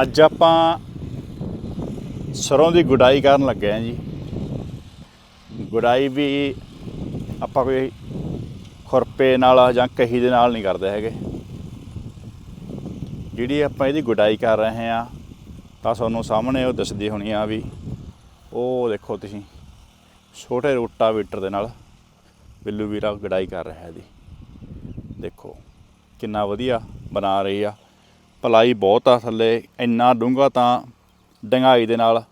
ਅੱਜ ਆਪਾਂ ਸਰੋਂ ਦੀ ਗੁਡਾਈ ਕਰਨ ਲੱਗੇ ਆਂ ਜੀ। ਗੁਡਾਈ ਵੀ ਆਪਾਂ ਕੋਈ ਖੁਰਪੇ ਨਾਲ ਜਾਂ ਕਹੀ ਦੇ ਨਾਲ ਨਹੀਂ ਕਰਦੇ ਹੈਗੇ। ਜਿਹੜੀ ਆਪਾਂ ਇਹਦੀ ਗੁਡਾਈ ਕਰ ਰਹੇ ਆ ਤਾਂ ਤੁਹਾਨੂੰ ਸਾਹਮਣੇ ਉਹ ਦਿਸਦੀ ਹੋਣੀ ਆ ਵੀ ਉਹ ਦੇਖੋ ਤੁਸੀਂ, ਛੋਟੇ ਰੋਟਾਵੇਟਰ ਦੇ ਨਾਲ ਬਿੱਲੂ ਵੀਰਾ ਗੁਡਾਈ ਕਰ ਰਿਹਾ ਇਹਦੀ ਦੇਖੋ, ਕਿੰਨਾ ਵਧੀਆ ਬਣਾ ਰਹੀ ਆ। ਪਲਾਈ ਬਹੁਤ ਆ ਥੱਲੇ, ਇੰਨਾ ਡੂੰਘਾ ਤਾਂ ਡੰਗਾਈ ਦੇ ਨਾਲ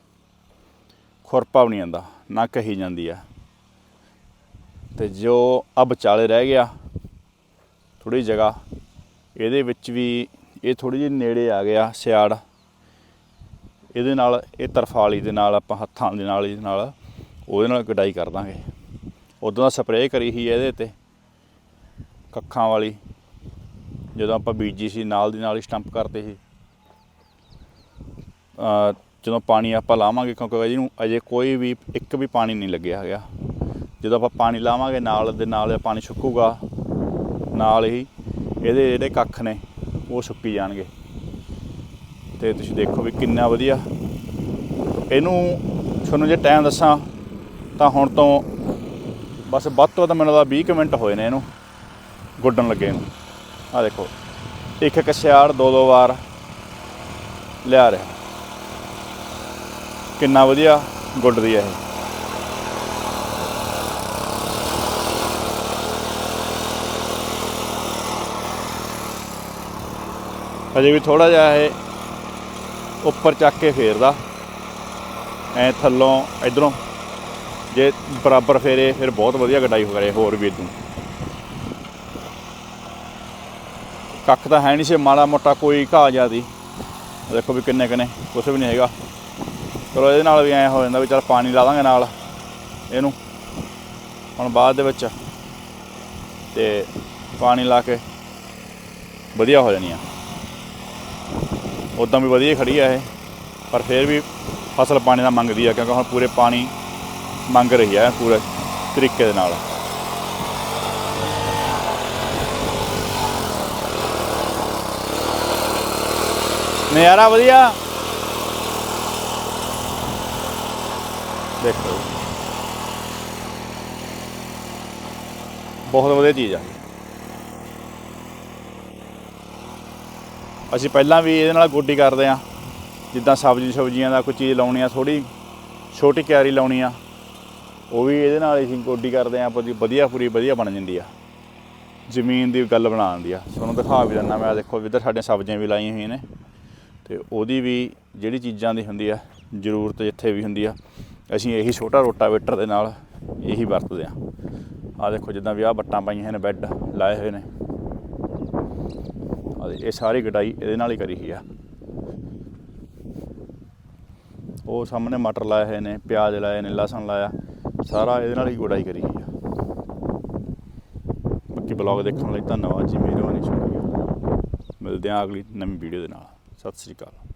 ਖੁਰਪਾ ਵੀ ਨਹੀਂ ਆਉਂਦਾ, ਨਾ ਕਹੀ ਜਾਂਦੀ ਆ। ਤੇ ਜੋ ਆ ਵਿਚਾਲੇ ਰਹਿ ਗਿਆ ਥੋੜੀ ਜਗ੍ਹਾ, ਇਹਦੇ ਵਿੱਚ ਵੀ ਇਹ ਥੋੜੀ ਜਿਹੀ ਨੇੜੇ ਆ ਗਿਆ ਸਿਆੜ। ਇਹਦੇ ਨਾਲ, ਇਹ ਤਰਫਾਲੀ ਦੇ ਨਾਲ, ਆਪਾਂ ਹੱਥਾਂ ਦੇ ਨਾਲ, ਇਹਦੇ ਨਾਲ, ਉਹਦੇ ਨਾਲ ਕਢਾਈ ਕਰ ਦਾਂਗੇ। ਉਦੋਂ ਦਾ ਸਪਰੇਅ ਕਰੀ ਸੀ ਇਹਦੇ ਤੇ, ਕੱਖਾਂ ਵਾਲੀ। ਜਦੋਂ ਆਪਾਂ ਬੀਜੀ ਸੀ, ਨਾਲ ਦੀ ਨਾਲ ਹੀ ਸਟੰਪ ਕਰਦੇ ਸੀ। ਜਦੋਂ ਪਾਣੀ ਆਪਾਂ ਲਾਵਾਂਗੇ, ਕਿਉਂਕਿ ਇਹਨੂੰ ਅਜੇ ਕੋਈ ਵੀ, ਇੱਕ ਵੀ ਪਾਣੀ ਨਹੀਂ ਲੱਗਿਆ ਹੈਗਾ। ਜਦੋਂ ਆਪਾਂ ਪਾਣੀ ਲਾਵਾਂਗੇ, ਨਾਲ ਦੇ ਨਾਲ ਪਾਣੀ ਸੁੱਕੂਗਾ। ਨਾਲ ਹੀ ਇਹਦੇ ਜਿਹੜੇ ਕੱਖ ਨੇ, ਉਹ ਸੁੱਕੀ ਜਾਣਗੇ। ਤੇ ਤੁਸੀਂ ਦੇਖੋ ਵੀ ਕਿੰਨਾ ਵਧੀਆ। ਇਹਨੂੰ ਤੁਹਾਨੂੰ ਜੇ ਟਾਈਮ ਦੱਸਾਂ, ਤਾਂ ਹੁਣ ਤੋਂ ਬਸ ਵੱਧ ਤੋਂ ਵੱਧ ਮੈਨੂੰ ਲੱਗਦਾ 20 ਕੁ ਮਿੰਟ ਹੋਏ ਨੇ ਇਹਨੂੰ ਗੁੱਡਣ ਲੱਗੇ ਨੂੰ। ਆ ਦੇਖੋ। ਇੱਕ ਇੱਕ ਸਿਆੜ, ਦੋ ਦੋ ਵਾਰ ਲਿਆ ਰਿਹਾ। ਕਿੰਨਾ ਵਧੀਆ ਗੁੱਡਦੀ ਹੈ ਇਹ। ਅਜੇ ਵੀ ਥੋੜਾ ਜਿਹਾ ਇਹ ਉੱਪਰ ਚੱਕ ਕੇ ਫੇਰਦਾ। ਐ ਥੱਲੋਂ, ਇਧਰੋਂ। ਜੇ ਬਰਾਬਰ ਫੇਰੇ, ਫਿਰ ਬਹੁਤ ਵਧੀਆ ਗਡਾਈ ਹੋ ਕਰੇ ਹੋਰ ਵੀ ਇਦੋਂ ਕੱਖ ਤਾਂ ਹੈ ਨਹੀਂ ਸੀ, ਮਾੜਾ ਮੋਟਾ ਕੋਈ ਘਾਹ ਜਿਆਦੀ ਦੇਖੋ ਵੀ ਕਿੰਨੇ ਕਿੰਨੇ, ਕੁਛ ਵੀ ਨਹੀਂ ਹੈਗਾ। ਚਲੋ ਇਹਦੇ ਨਾਲ ਵੀ ਐ ਹੋ ਜਾਂਦਾ ਵੀ ਚਲ ਪਾਣੀ ਲਾ ਦਾਂਗੇ ਨਾਲ ਇਹਨੂੰ। ਹੁਣ ਬਾਅਦ ਦੇ ਵਿੱਚ ਤੇ ਪਾਣੀ ਲਾ ਕੇ ਵਧੀਆ ਹੋ ਜਾਣੀ ਆ। ਉਦਾਂ ਵੀ ਵਧੀਆ ਹੀ ਖੜੀ ਆ ਇਹ, ਪਰ ਫਿਰ ਵੀ ਫਸਲ ਪਾਣੀ ਦਾ ਮੰਗਦੀ ਆ, ਕਿਉਂਕਿ ਹੁਣ ਪੂਰੇ ਪਾਣੀ ਮੰਗ ਰਹੀ ਆ ਪੂਰੇ ਤਰੀਕੇ ਦੇ ਨਾਲ। ਨਜ਼ਾਰਾ ਵਧੀਆ। ਦੇਖੋ। ਬਹੁਤ ਵਧੀਆ ਚੀਜ਼ ਆ। ਅਸੀਂ ਪਹਿਲਾਂ ਵੀ ਇਹਦੇ ਨਾਲ ਗੋਡੀ ਕਰਦੇ ਆ ਜਿੱਦਾਂ ਸਬਜ਼ੀ ਸਬਜ਼ੀਆਂ ਦਾ ਕੋਈ ਚੀਜ਼ ਲਾਉਣੀ ਆ ਥੋੜੀ ਛੋਟੀ ਕਿਆਰੀ ਲਾਉਣੀ ਆ, ਉਹ ਵੀ ਇਹਦੇ ਨਾਲ ਅਸੀਂ ਗੋਡੀ ਕਰਦੇ ਆ ਪੂਰੀ ਵਧੀਆ ਪੂਰੀ ਵਧੀਆ ਬਣ ਜਾਂਦੀ ਆ। ਜ਼ਮੀਨ ਦੀ ਗੱਲ ਬਣਾ ਦਿੰਦੀ ਆ। ਤੁਹਾਨੂੰ ਦਿਖਾ ਵੀ ਦਿੰਦਾ ਮੈਂ ਦੇਖੋ ਇੱਧਰ ਸਾਡੀਆਂ ਸਬਜ਼ੀਆਂ ਵੀ ਲਾਈਆਂ ਹੋਈਆਂ ਨੇ। ਤੇ ਉਹਦੀ ਵੀ ਜਿਹੜੀ ਚੀਜ਼ਾਂ ਦੀ ਹੁੰਦੀ ਆ, ਜ਼ਰੂਰਤ ਜਿੱਥੇ ਵੀ ਹੁੰਦੀ ਆ, ਅਸੀਂ ਇਹੀ ਛੋਟਾ ਰੋਟਾਵੇਟਰ ਦੇ ਨਾਲ ਇਹੀ ਵਰਤਦੇ ਆ। ਆ ਦੇਖੋ ਜਿੱਦਾਂ ਵੀ ਆਹ ਬੱਟਾਂ ਪਾਈਆਂ ਨੇ, ਬੈੱਡ ਲਾਏ ਹੋਏ ਨੇ। ਆ ਇਹ ਸਾਰੀ ਗਡਾਈ ਇਹਦੇ ਨਾਲ ਹੀ ਕਰੀ ਹੋਈ ਆ। ਉਹ ਸਾਹਮਣੇ ਮਟਰ ਲਾਏ ਹੋਏ ਨੇ, ਪਿਆਜ਼ ਲਾਏ ਨੇ, ਲਸਣ ਲਾਇਆ, ਸਾਰਾ ਇਹਦੇ ਨਾਲ ਹੀ ਗੁਡਾਈ ਕਰੀ ਹੋਈ ਆ। ਬਾਕੀ ਬਲੌਗ ਦੇਖਣ ਲਈ ਧੰਨਵਾਦ ਜੀ ਮਿਹਰਬਾਨੀ ਸ਼ੁਕਰੀਆ। ਮਿਲਦੇ ਹਾਂ ਅਗਲੀ ਨਵੀਂ ਵੀਡੀਓ ਦੇ ਨਾਲ। ਸਤਿ ਸ੍ਰੀ ਅਕਾਲ।